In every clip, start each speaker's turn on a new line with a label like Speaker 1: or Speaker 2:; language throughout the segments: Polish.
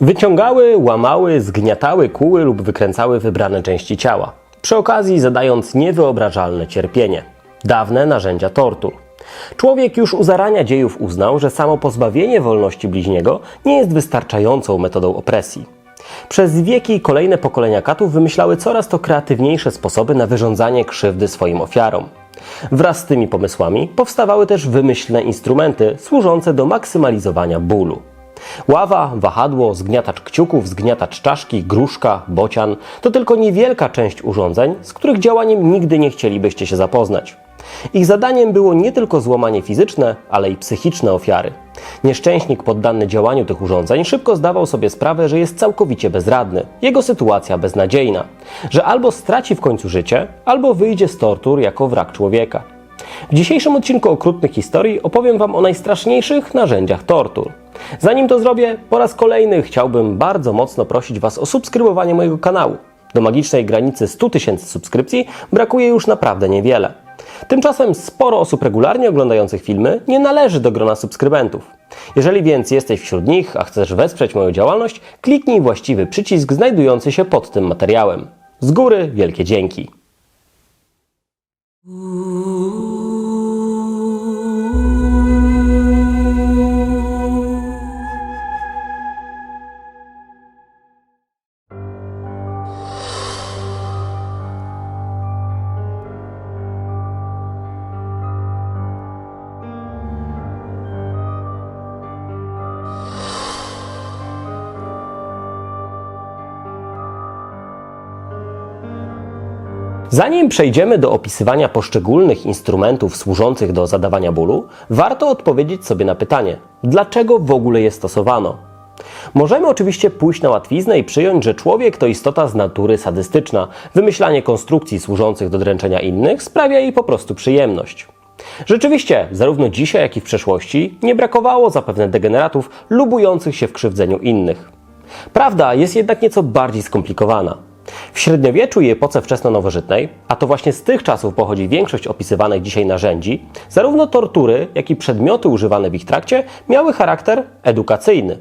Speaker 1: Wyciągały, łamały, zgniatały kuły lub wykręcały wybrane części ciała, przy okazji zadając niewyobrażalne cierpienie. Dawne narzędzia tortur. Człowiek już u zarania dziejów uznał, że samo pozbawienie wolności bliźniego nie jest wystarczającą metodą opresji. Przez wieki kolejne pokolenia katów wymyślały coraz to kreatywniejsze sposoby na wyrządzanie krzywdy swoim ofiarom. Wraz z tymi pomysłami powstawały też wymyślne instrumenty służące do maksymalizowania bólu. Ława, wahadło, zgniatacz kciuków, zgniatacz czaszki, gruszka, bocian to tylko niewielka część urządzeń, z których działaniem nigdy nie chcielibyście się zapoznać. Ich zadaniem było nie tylko złamanie fizyczne, ale i psychiczne ofiary. Nieszczęśnik poddany działaniu tych urządzeń szybko zdawał sobie sprawę, że jest całkowicie bezradny, jego sytuacja beznadziejna, że albo straci w końcu życie, albo wyjdzie z tortur jako wrak człowieka. W dzisiejszym odcinku Okrutnych Historii opowiem Wam o najstraszniejszych narzędziach tortur. Zanim to zrobię, po raz kolejny chciałbym bardzo mocno prosić Was o subskrybowanie mojego kanału. Do magicznej granicy 100 tysięcy subskrypcji brakuje już naprawdę niewiele. Tymczasem sporo osób regularnie oglądających filmy nie należy do grona subskrybentów. Jeżeli więc jesteś wśród nich, a chcesz wesprzeć moją działalność, kliknij właściwy przycisk znajdujący się pod tym materiałem. Z góry wielkie dzięki. Zanim przejdziemy do opisywania poszczególnych instrumentów służących do zadawania bólu, warto odpowiedzieć sobie na pytanie, dlaczego w ogóle je stosowano. Możemy oczywiście pójść na łatwiznę i przyjąć, że człowiek to istota z natury sadystyczna. Wymyślanie konstrukcji służących do dręczenia innych sprawia jej po prostu przyjemność. Rzeczywiście, zarówno dzisiaj, jak i w przeszłości nie brakowało zapewne degeneratów lubujących się w krzywdzeniu innych. Prawda jest jednak nieco bardziej skomplikowana. W średniowieczu i epoce wczesno-nowożytnej, a to właśnie z tych czasów pochodzi większość opisywanych dzisiaj narzędzi, zarówno tortury, jak i przedmioty używane w ich trakcie miały charakter edukacyjny.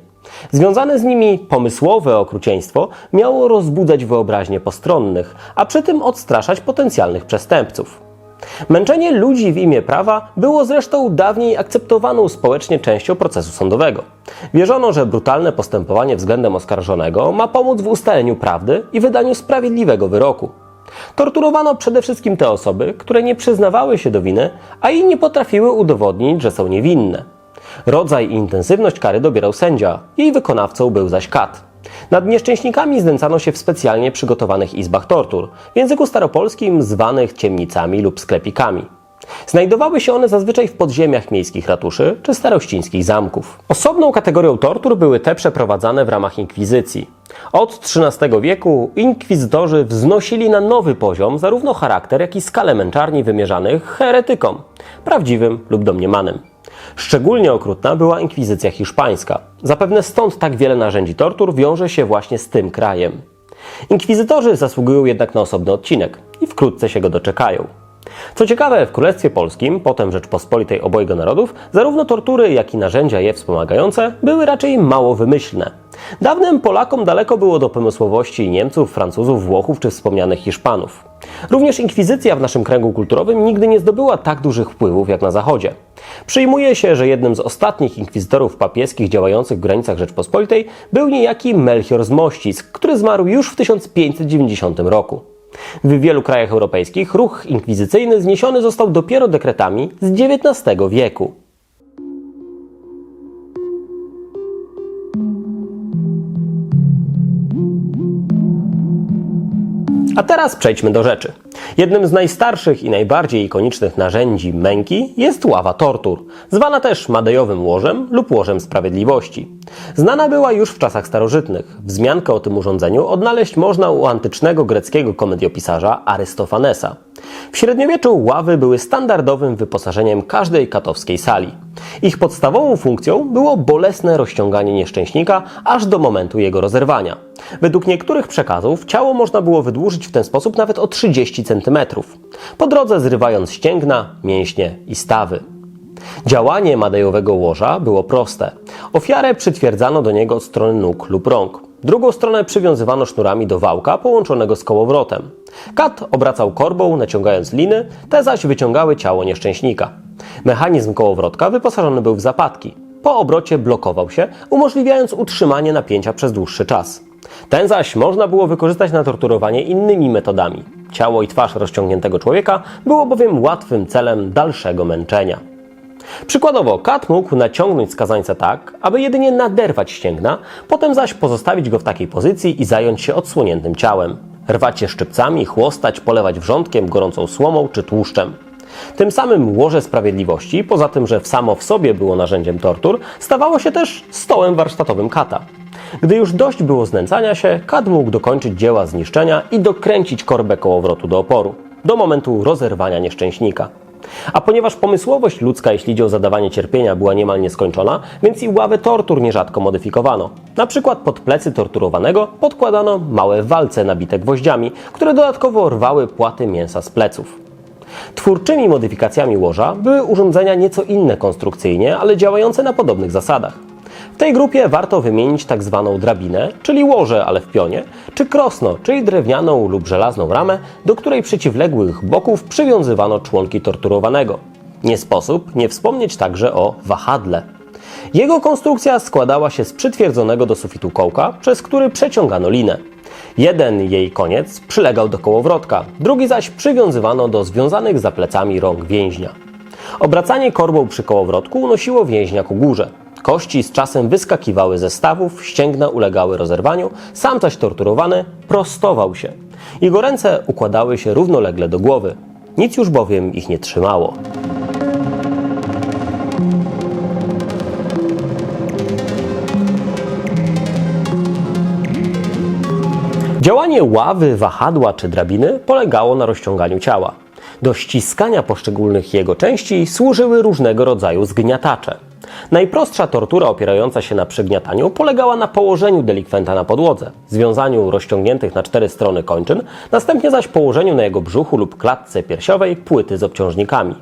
Speaker 1: Związane z nimi pomysłowe okrucieństwo miało rozbudzać wyobraźnię postronnych, a przy tym odstraszać potencjalnych przestępców. Męczenie ludzi w imię prawa było zresztą dawniej akceptowaną społecznie częścią procesu sądowego. Wierzono, że brutalne postępowanie względem oskarżonego ma pomóc w ustaleniu prawdy i wydaniu sprawiedliwego wyroku. Torturowano przede wszystkim te osoby, które nie przyznawały się do winy, a i nie potrafiły udowodnić, że są niewinne. Rodzaj i intensywność kary dobierał sędzia, jej wykonawcą był zaś kat. Nad nieszczęśnikami znęcano się w specjalnie przygotowanych izbach tortur, w języku staropolskim zwanych ciemnicami lub sklepikami. Znajdowały się one zazwyczaj w podziemiach miejskich ratuszy czy starościńskich zamków. Osobną kategorią tortur były te przeprowadzane w ramach inkwizycji. Od XIII wieku inkwizytorzy wznosili na nowy poziom zarówno charakter, jak i skalę męczarni wymierzanych heretykom, prawdziwym lub domniemanym. Szczególnie okrutna była inkwizycja hiszpańska. Zapewne stąd tak wiele narzędzi tortur wiąże się właśnie z tym krajem. Inkwizytorzy zasługują jednak na osobny odcinek i wkrótce się go doczekają. Co ciekawe, w Królestwie Polskim, potem Rzeczpospolitej obojga narodów, zarówno tortury, jak i narzędzia je wspomagające były raczej mało wymyślne. Dawnym Polakom daleko było do pomysłowości Niemców, Francuzów, Włochów czy wspomnianych Hiszpanów. Również inkwizycja w naszym kręgu kulturowym nigdy nie zdobyła tak dużych wpływów jak na Zachodzie. Przyjmuje się, że jednym z ostatnich inkwizytorów papieskich działających w granicach Rzeczpospolitej był niejaki Melchior z Mościc, który zmarł już w 1590 roku. W wielu krajach europejskich ruch inkwizycyjny zniesiony został dopiero dekretami z XIX wieku. A teraz przejdźmy do rzeczy. Jednym z najstarszych i najbardziej ikonicznych narzędzi męki jest ława tortur, zwana też Madejowym łożem lub łożem sprawiedliwości. Znana była już w czasach starożytnych. Wzmiankę o tym urządzeniu odnaleźć można u antycznego greckiego komediopisarza Arystofanesa. W średniowieczu ławy były standardowym wyposażeniem każdej katowskiej sali. Ich podstawową funkcją było bolesne rozciąganie nieszczęśnika aż do momentu jego rozerwania. Według niektórych przekazów ciało można było wydłużyć w ten sposób nawet o 30 cm, po drodze zrywając ścięgna, mięśnie i stawy. Działanie Madejowego łoża było proste. Ofiarę przytwierdzano do niego od strony nóg lub rąk. Drugą stronę przywiązywano sznurami do wałka połączonego z kołowrotem. Kat obracał korbą, naciągając liny, te zaś wyciągały ciało nieszczęśnika. Mechanizm kołowrotka wyposażony był w zapadki. Po obrocie blokował się, umożliwiając utrzymanie napięcia przez dłuższy czas. Ten zaś można było wykorzystać na torturowanie innymi metodami. Ciało i twarz rozciągniętego człowieka było bowiem łatwym celem dalszego męczenia. Przykładowo, kat mógł naciągnąć skazańca tak, aby jedynie naderwać ścięgna, potem zaś pozostawić go w takiej pozycji i zająć się odsłoniętym ciałem. Rwać je szczypcami, chłostać, polewać wrzątkiem, gorącą słomą czy tłuszczem. Tym samym łoże sprawiedliwości, poza tym, że samo w sobie było narzędziem tortur, stawało się też stołem warsztatowym kata. Gdy już dość było znęcania się, kat mógł dokończyć dzieła zniszczenia i dokręcić korbę kołowrotu do oporu, do momentu rozerwania nieszczęśnika. A ponieważ pomysłowość ludzka, jeśli idzie o zadawanie cierpienia, była niemal nieskończona, więc i ławę tortur nierzadko modyfikowano. Na przykład pod plecy torturowanego podkładano małe walce nabite gwoździami, które dodatkowo rwały płaty mięsa z pleców. Twórczymi modyfikacjami łoża były urządzenia nieco inne konstrukcyjnie, ale działające na podobnych zasadach. Tej grupie warto wymienić tak zwaną drabinę, czyli łoże, ale w pionie, czy krosno, czyli drewnianą lub żelazną ramę, do której przeciwległych boków przywiązywano członki torturowanego. Nie sposób nie wspomnieć także o wahadle. Jego konstrukcja składała się z przytwierdzonego do sufitu kołka, przez który przeciągano linę. Jeden jej koniec przylegał do kołowrotka, drugi zaś przywiązywano do związanych za plecami rąk więźnia. Obracanie korbą przy kołowrotku unosiło więźnia ku górze. Kości z czasem wyskakiwały ze stawów, ścięgna ulegały rozerwaniu, sam zaś torturowany prostował się. Jego ręce układały się równolegle do głowy. Nic już bowiem ich nie trzymało. Działanie ławy, wahadła czy drabiny polegało na rozciąganiu ciała. Do ściskania poszczególnych jego części służyły różnego rodzaju zgniatacze. Najprostsza tortura opierająca się na przygniataniu polegała na położeniu delikwenta na podłodze, związaniu rozciągniętych na cztery strony kończyn, następnie zaś położeniu na jego brzuchu lub klatce piersiowej płyty z obciążnikami.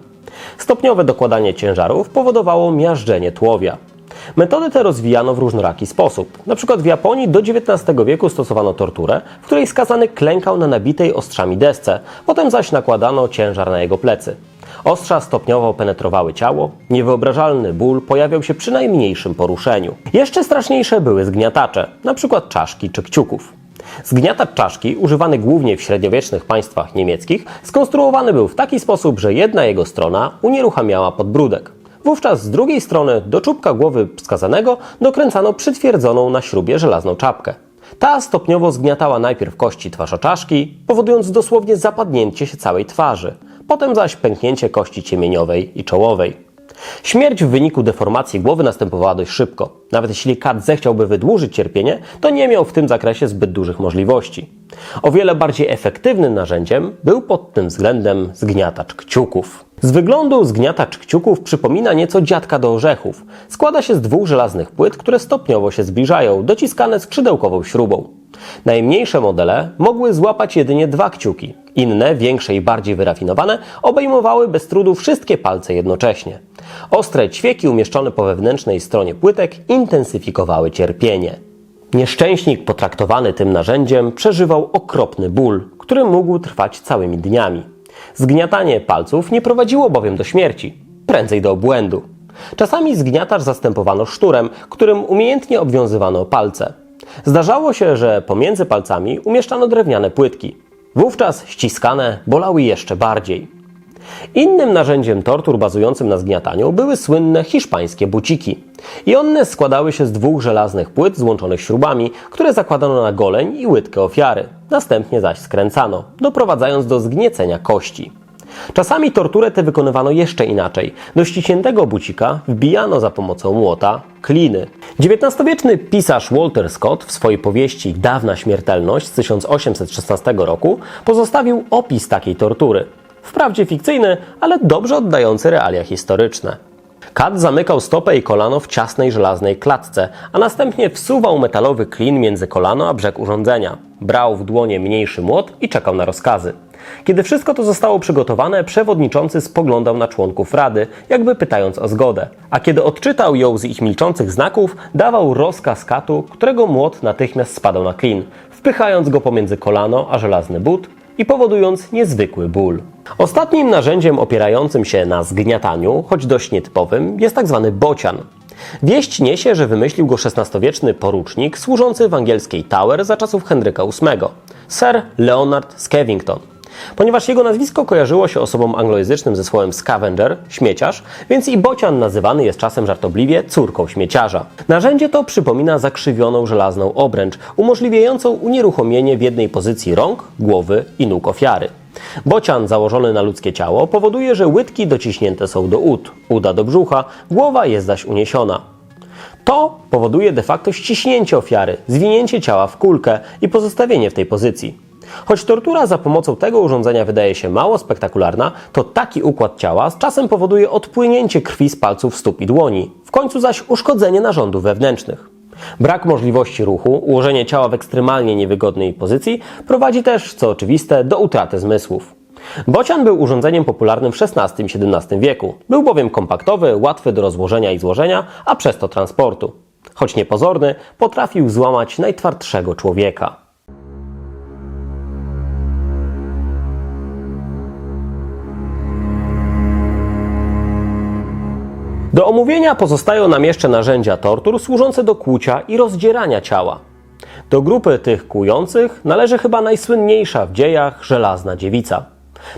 Speaker 1: Stopniowe dokładanie ciężarów powodowało miażdżenie tułowia. Metody te rozwijano w różnoraki sposób. Na przykład w Japonii do XIX wieku stosowano torturę, w której skazany klękał na nabitej ostrzami desce, potem zaś nakładano ciężar na jego plecy. Ostrza stopniowo penetrowały ciało, niewyobrażalny ból pojawiał się przy najmniejszym poruszeniu. Jeszcze straszniejsze były zgniatacze, przykład czaszki czy kciuków. Zgniatacz czaszki, używany głównie w średniowiecznych państwach niemieckich, skonstruowany był w taki sposób, że jedna jego strona unieruchamiała podbródek. Wówczas z drugiej strony do czubka głowy skazanego dokręcano przytwierdzoną na śrubie żelazną czapkę. Ta stopniowo zgniatała najpierw kości twarza czaszki, powodując dosłownie zapadnięcie się całej twarzy, potem zaś pęknięcie kości ciemieniowej i czołowej. Śmierć w wyniku deformacji głowy następowała dość szybko. Nawet jeśli kat zechciałby wydłużyć cierpienie, to nie miał w tym zakresie zbyt dużych możliwości. O wiele bardziej efektywnym narzędziem był pod tym względem zgniatacz kciuków. Z wyglądu zgniatacz kciuków przypomina nieco dziadka do orzechów. Składa się z dwóch żelaznych płyt, które stopniowo się zbliżają, dociskane skrzydełkową śrubą. Najmniejsze modele mogły złapać jedynie dwa kciuki. Inne, większe i bardziej wyrafinowane, obejmowały bez trudu wszystkie palce jednocześnie. Ostre ćwieki umieszczone po wewnętrznej stronie płytek intensyfikowały cierpienie. Nieszczęśnik potraktowany tym narzędziem przeżywał okropny ból, który mógł trwać całymi dniami. Zgniatanie palców nie prowadziło bowiem do śmierci, prędzej do obłędu. Czasami zgniatacz zastępowano szturem, którym umiejętnie obwiązywano palce. Zdarzało się, że pomiędzy palcami umieszczano drewniane płytki. Wówczas ściskane bolały jeszcze bardziej. Innym narzędziem tortur bazującym na zgniataniu były słynne hiszpańskie buciki. I one składały się z dwóch żelaznych płyt złączonych śrubami, które zakładano na goleń i łydkę ofiary. Następnie zaś skręcano, doprowadzając do zgniecenia kości. Czasami torturę tę wykonywano jeszcze inaczej. Do ściśniętego bucika wbijano za pomocą młota kliny. XIX-wieczny pisarz Walter Scott w swojej powieści Dawna śmiertelność z 1816 roku pozostawił opis takiej tortury. Wprawdzie fikcyjny, ale dobrze oddający realia historyczne. Kat zamykał stopę i kolano w ciasnej żelaznej klatce, a następnie wsuwał metalowy klin między kolano a brzeg urządzenia. Brał w dłonie mniejszy młot i czekał na rozkazy. Kiedy wszystko to zostało przygotowane, przewodniczący spoglądał na członków rady, jakby pytając o zgodę. A kiedy odczytał ją z ich milczących znaków, dawał rozkaz katu, którego młot natychmiast spadał na klin, wpychając go pomiędzy kolano a żelazny but i powodując niezwykły ból. Ostatnim narzędziem opierającym się na zgniataniu, choć dość nietypowym, jest tak zwany bocian. Wieść niesie, że wymyślił go XVI-wieczny porucznik służący w angielskiej Tower za czasów Henryka VIII, Sir Leonard Skevington. Ponieważ jego nazwisko kojarzyło się osobom anglojęzycznym ze słowem scavenger, śmieciarz, więc i bocian nazywany jest czasem żartobliwie córką śmieciarza. Narzędzie to przypomina zakrzywioną żelazną obręcz, umożliwiającą unieruchomienie w jednej pozycji rąk, głowy i nóg ofiary. Bocian założony na ludzkie ciało powoduje, że łydki dociśnięte są do ud, uda do brzucha, głowa jest zaś uniesiona. To powoduje de facto ściśnięcie ofiary, zwinięcie ciała w kulkę i pozostawienie w tej pozycji. Choć tortura za pomocą tego urządzenia wydaje się mało spektakularna, to taki układ ciała z czasem powoduje odpłynięcie krwi z palców stóp i dłoni, w końcu zaś uszkodzenie narządów wewnętrznych. Brak możliwości ruchu, ułożenie ciała w ekstremalnie niewygodnej pozycji prowadzi też, co oczywiste, do utraty zmysłów. Bocian był urządzeniem popularnym w XVI XVII wieku. Był bowiem kompaktowy, łatwy do rozłożenia i złożenia, a przez to transportu. Choć niepozorny, potrafił złamać najtwardszego człowieka. Do omówienia pozostają nam jeszcze narzędzia tortur służące do kłucia i rozdzierania ciała. Do grupy tych kłujących należy chyba najsłynniejsza w dziejach żelazna dziewica.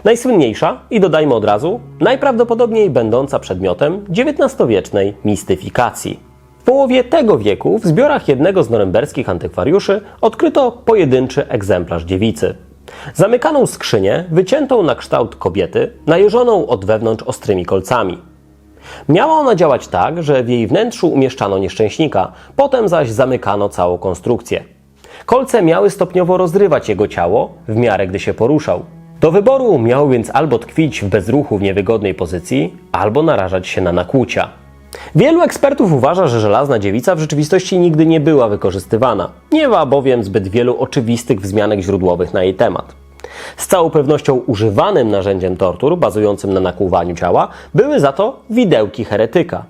Speaker 1: Najsłynniejsza i dodajmy od razu, najprawdopodobniej będąca przedmiotem XIX-wiecznej mistyfikacji. W połowie tego wieku w zbiorach jednego z norymberskich antykwariuszy odkryto pojedynczy egzemplarz dziewicy. Zamykaną skrzynię, wyciętą na kształt kobiety, najeżoną od wewnątrz ostrymi kolcami. Miała ona działać tak, że w jej wnętrzu umieszczano nieszczęśnika, potem zaś zamykano całą konstrukcję. Kolce miały stopniowo rozrywać jego ciało, w miarę gdy się poruszał. Do wyboru miał więc albo tkwić w bezruchu w niewygodnej pozycji, albo narażać się na nakłucia. Wielu ekspertów uważa, że żelazna dziewica w rzeczywistości nigdy nie była wykorzystywana. Nie ma bowiem zbyt wielu oczywistych wzmianek źródłowych na jej temat. Z całą pewnością używanym narzędziem tortur, bazującym na nakłuwaniu ciała, były za to widełki heretyka.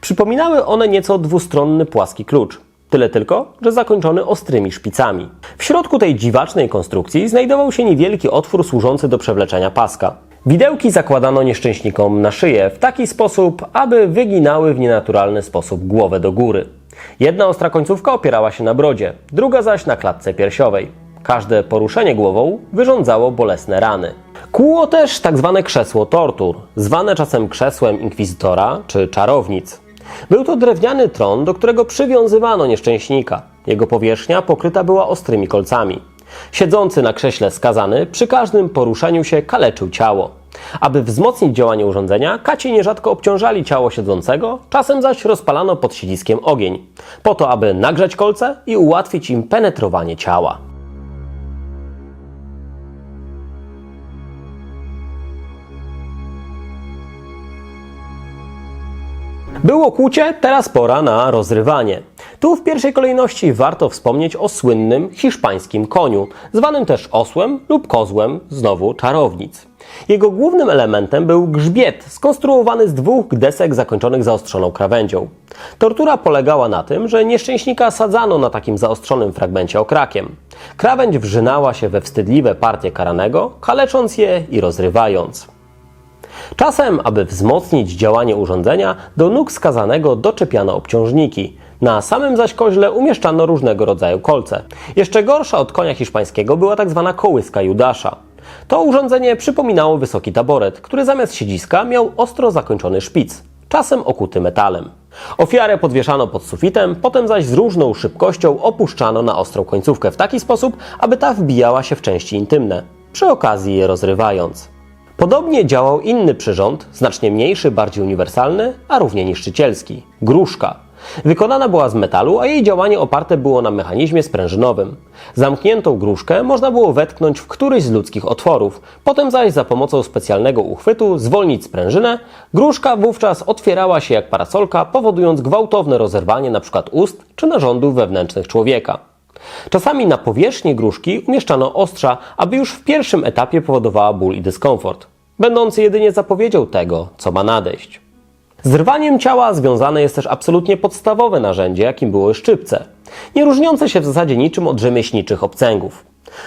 Speaker 1: Przypominały one nieco dwustronny płaski klucz. Tyle tylko, że zakończony ostrymi szpicami. W środku tej dziwacznej konstrukcji znajdował się niewielki otwór służący do przewleczenia paska. Widełki zakładano nieszczęśnikom na szyję w taki sposób, aby wyginały w nienaturalny sposób głowę do góry. Jedna ostra końcówka opierała się na brodzie, druga zaś na klatce piersiowej. Każde poruszenie głową wyrządzało bolesne rany. Kłuło też tak zwane krzesło tortur, zwane czasem krzesłem inkwizytora czy czarownic. Był to drewniany tron, do którego przywiązywano nieszczęśnika. Jego powierzchnia pokryta była ostrymi kolcami. Siedzący na krześle skazany przy każdym poruszeniu się kaleczył ciało. Aby wzmocnić działanie urządzenia, kaci nierzadko obciążali ciało siedzącego, czasem zaś rozpalano pod siedziskiem ogień, po to aby nagrzać kolce i ułatwić im penetrowanie ciała. Było kłucie, teraz pora na rozrywanie. Tu w pierwszej kolejności warto wspomnieć o słynnym hiszpańskim koniu, zwanym też osłem lub kozłem, znowu czarownic. Jego głównym elementem był grzbiet, skonstruowany z dwóch desek zakończonych zaostrzoną krawędzią. Tortura polegała na tym, że nieszczęśnika sadzano na takim zaostrzonym fragmencie okrakiem. Krawędź wrzynała się we wstydliwe partie karanego, kalecząc je i rozrywając. Czasem, aby wzmocnić działanie urządzenia, do nóg skazanego doczepiano obciążniki. Na samym zaś koźle umieszczano różnego rodzaju kolce. Jeszcze gorsza od konia hiszpańskiego była tak zwana kołyska Judasza. To urządzenie przypominało wysoki taboret, który zamiast siedziska miał ostro zakończony szpic, czasem okuty metalem. Ofiarę podwieszano pod sufitem, potem zaś z różną szybkością opuszczano na ostrą końcówkę w taki sposób, aby ta wbijała się w części intymne, przy okazji je rozrywając. Podobnie działał inny przyrząd, znacznie mniejszy, bardziej uniwersalny, a równie niszczycielski gruszka. Wykonana była z metalu, a jej działanie oparte było na mechanizmie sprężynowym. Zamkniętą gruszkę można było wetknąć w któryś z ludzkich otworów, potem zaś za pomocą specjalnego uchwytu zwolnić sprężynę, gruszka wówczas otwierała się jak parasolka, powodując gwałtowne rozerwanie np. ust czy narządów wewnętrznych człowieka. Czasami na powierzchni gruszki umieszczano ostrza, aby już w pierwszym etapie powodowała ból i dyskomfort, będący jedynie zapowiedzią tego, co ma nadejść. Z rwaniem ciała związane jest też absolutnie podstawowe narzędzie, jakim było szczypce, nie różniące się w zasadzie niczym od rzemieślniczych obcęgów.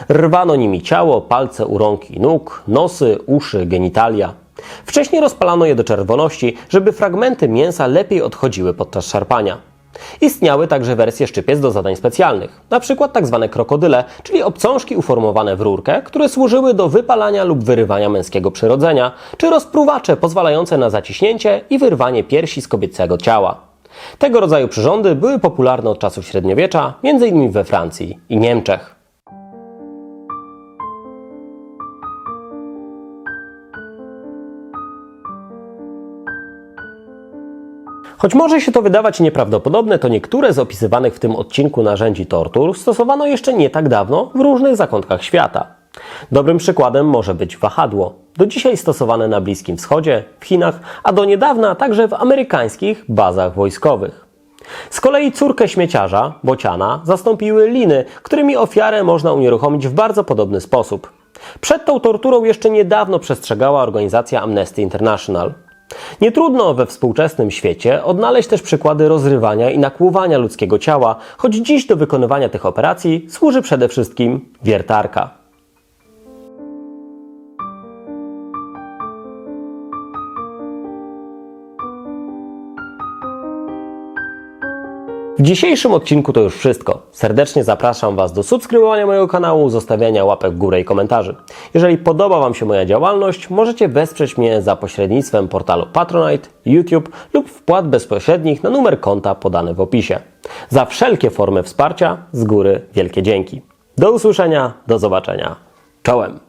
Speaker 1: Rwano nimi ciało, palce u rąk i nóg, nosy, uszy, genitalia. Wcześniej rozpalano je do czerwoności, żeby fragmenty mięsa lepiej odchodziły podczas szarpania. Istniały także wersje szczypiec do zadań specjalnych, np. tzw. tak krokodyle, czyli obcążki uformowane w rurkę, które służyły do wypalania lub wyrywania męskiego przyrodzenia, czy rozpruwacze pozwalające na zaciśnięcie i wyrwanie piersi z kobiecego ciała. Tego rodzaju przyrządy były popularne od czasów średniowiecza, m.in. we Francji i Niemczech. Choć może się to wydawać nieprawdopodobne, to niektóre z opisywanych w tym odcinku narzędzi tortur stosowano jeszcze nie tak dawno w różnych zakątkach świata. Dobrym przykładem może być wahadło, do dzisiaj stosowane na Bliskim Wschodzie, w Chinach, a do niedawna także w amerykańskich bazach wojskowych. Z kolei córkę śmieciarza, bociana, zastąpiły liny, którymi ofiarę można unieruchomić w bardzo podobny sposób. Przed tą torturą jeszcze niedawno przestrzegała organizacja Amnesty International. Nie trudno we współczesnym świecie odnaleźć też przykłady rozrywania i nakłuwania ludzkiego ciała, choć dziś do wykonywania tych operacji służy przede wszystkim wiertarka. W dzisiejszym odcinku to już wszystko. Serdecznie zapraszam Was do subskrybowania mojego kanału, zostawiania łapek w górę i komentarzy. Jeżeli podoba Wam się moja działalność, możecie wesprzeć mnie za pośrednictwem portalu Patronite, YouTube lub wpłat bezpośrednich na numer konta podany w opisie. Za wszelkie formy wsparcia z góry wielkie dzięki. Do usłyszenia, do zobaczenia. Czołem!